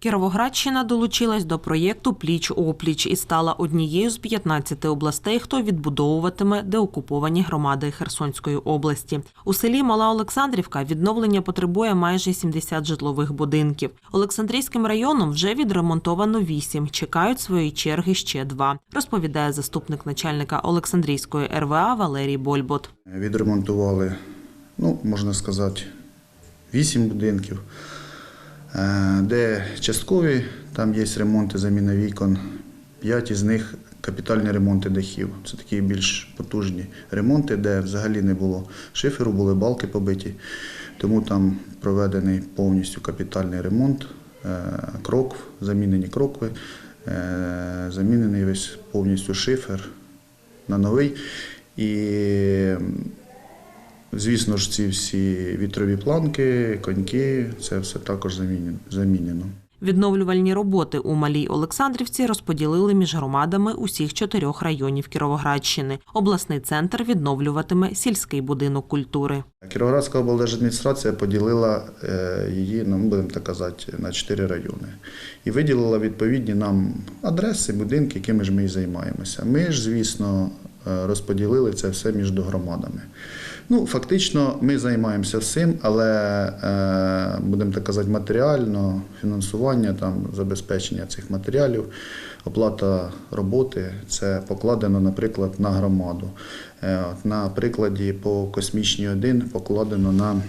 Кіровоградщина долучилась до проєкту Пліч опліч і стала однією з 15 областей, хто відбудовуватиме деокуповані громади Херсонської області. У селі Мала Олександрівка відновлення потребує майже 70 житлових будинків. Олександрійським районом вже відремонтовано 8, Чекають своєї черги ще два. Розповідає заступник начальника Олександрійської РВА Валерій Больбот. Відремонтували, ну, можна сказати, вісім будинків, де часткові, там є ремонти, заміна вікон, п'ять із них капітальні ремонти дахів. Це такі більш потужні ремонти, де взагалі не було шиферу, були балки побиті. Тому там проведений повністю капітальний ремонт, е, крокв, замінені крокви, е, замінений весь повністю шифер на новий. І Звісно ж, ці всі вітрові планки, коньки, це все також замінено-. Відновлювальні роботи у Малій Олександрівці розподілили між громадами усіх чотирьох районів Кіровоградщини. Обласний центр відновлюватиме сільський будинок культури. Кіровоградська облдержадміністрація поділила е, її, ну, будемо так казати, на чотири райони. І виділила відповідні нам адреси, будинки, якими ж ми і займаємося. Ми ж, звісно, розподілили це все між громадами. Ну, фактично, ми займаємося всім, але е, будемо так казати, матеріально, фінансування, там, забезпечення цих матеріалів, оплата роботи це покладено, наприклад, на громаду. Е, На прикладі по космічній 1 покладено на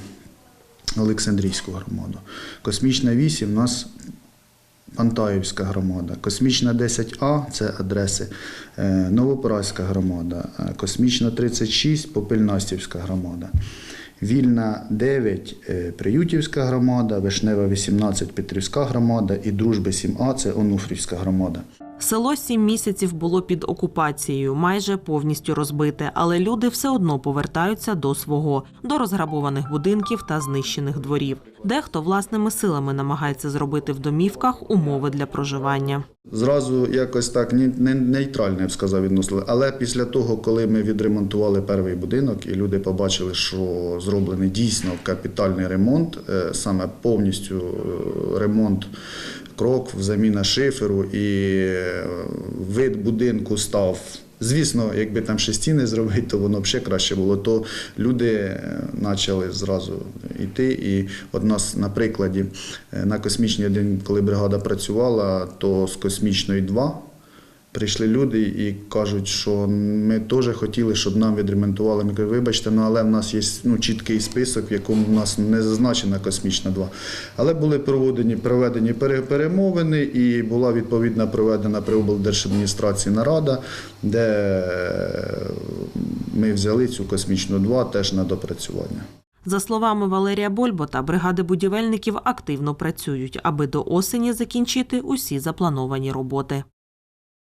Олександрійську громаду. Космічна 8 у нас Пантаївська громада, Космічна 10А це адреси, е, громада, е, Космічна 36 Попельнастівська громада. Вільна 9 е, Приютівська громада, Вишнева 18 Петрівська громада і Дружби 7А це Онуфрівська громада. Село сім місяців було під окупацією, майже повністю розбите, але люди все одно повертаються до свого, до розграбованих будинків та знищених дворів. Дехто власними силами намагається зробити в домівках умови для проживання. Зразу якось так нейтрально я б сказав відносили. Але після того, коли ми відремонтували перший будинок, і люди побачили, що зроблений дійсно капітальний ремонт, е, саме повністю е, ремонт крокв, заміна шиферу і е, вид будинку став. Звісно, якби там ще стіни зробити, то воно б ще краще було. То люди е, почали зразу йти. І от нас на прикладі е, на космічній один, коли бригада працювала, то з космічної 2 прийшли люди і кажуть, що ми теж хотіли, щоб нам відремонтували. Ми кажемо, вибачте, ну але в нас є ну, чіткий список, в якому в нас не зазначена космічна 2. Але були проведені, проведені пере- перемовини, і була відповідна проведена при облдержадміністрації нарада, де е, ми взяли цю космічну 2 теж на допрацювання. За словами Валерія Больбота, бригади будівельників активно працюють, аби до осені закінчити усі заплановані роботи.